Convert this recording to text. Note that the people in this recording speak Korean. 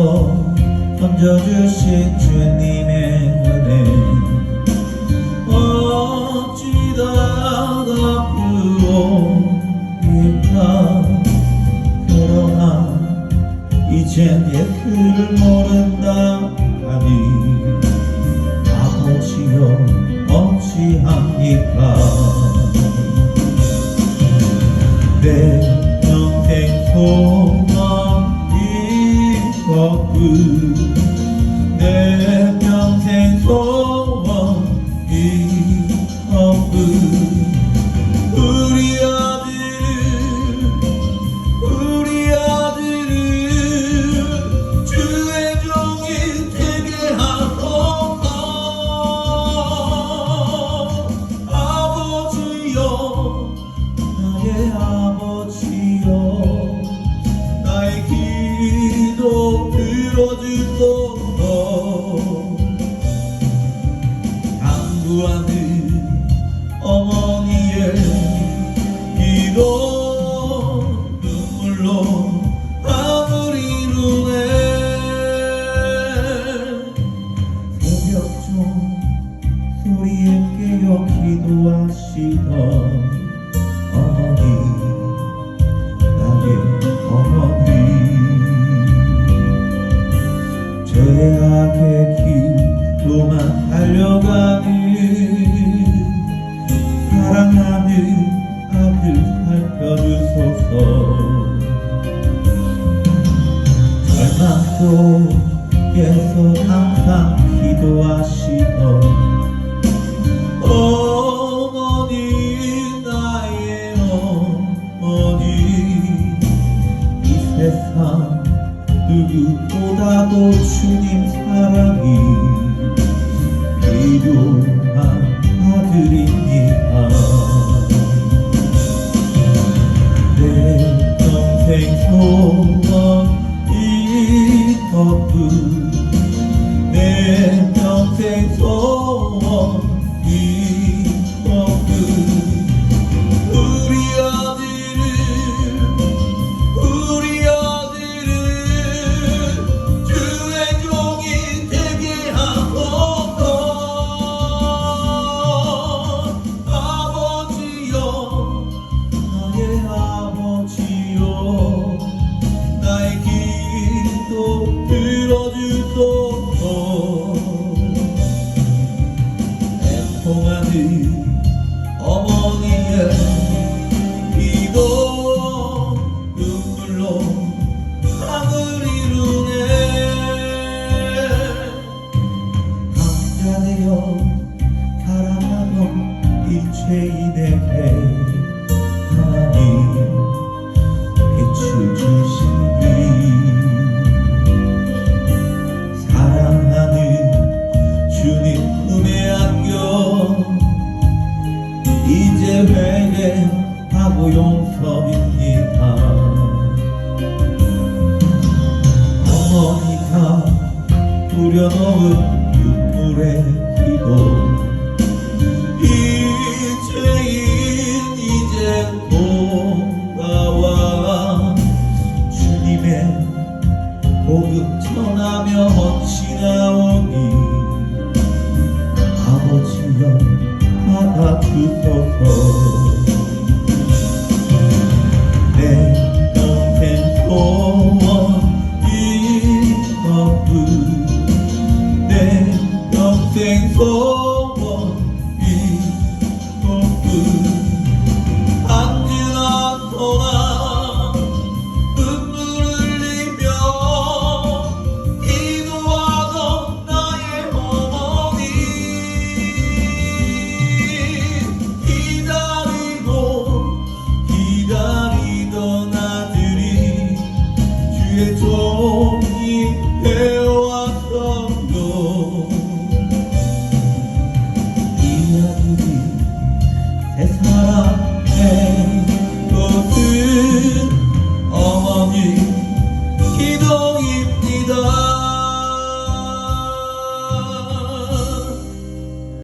죽음에서 던져주신 주님의 은혜. 어찌다 갚으오니까 그러나 이젠 예수를 모른다 하니 아버지여 어찌합니까 내 평생 소원 이것뿐 우리 아들을 우리 아들을 주의 종이 되게 하소서. 아버지여 나의 아버지여 나의 기 기도하시던 어머니 나의 어머니. 죄악의 길로만 달려가는 사랑하는 아들 살펴주소서. 절망 속에서 항상 기도하시던 누구보다도 주님 사랑이 필요한 아들입니다 내 평생 소원 이 것뿐 내 평생 소원 기도 들어주소서. 애통하는 어머니의 고 용서입니다. 어머니가 뿌려놓은 눈물의 기도 이제인 이제 돌아와 주님의 복음 전하며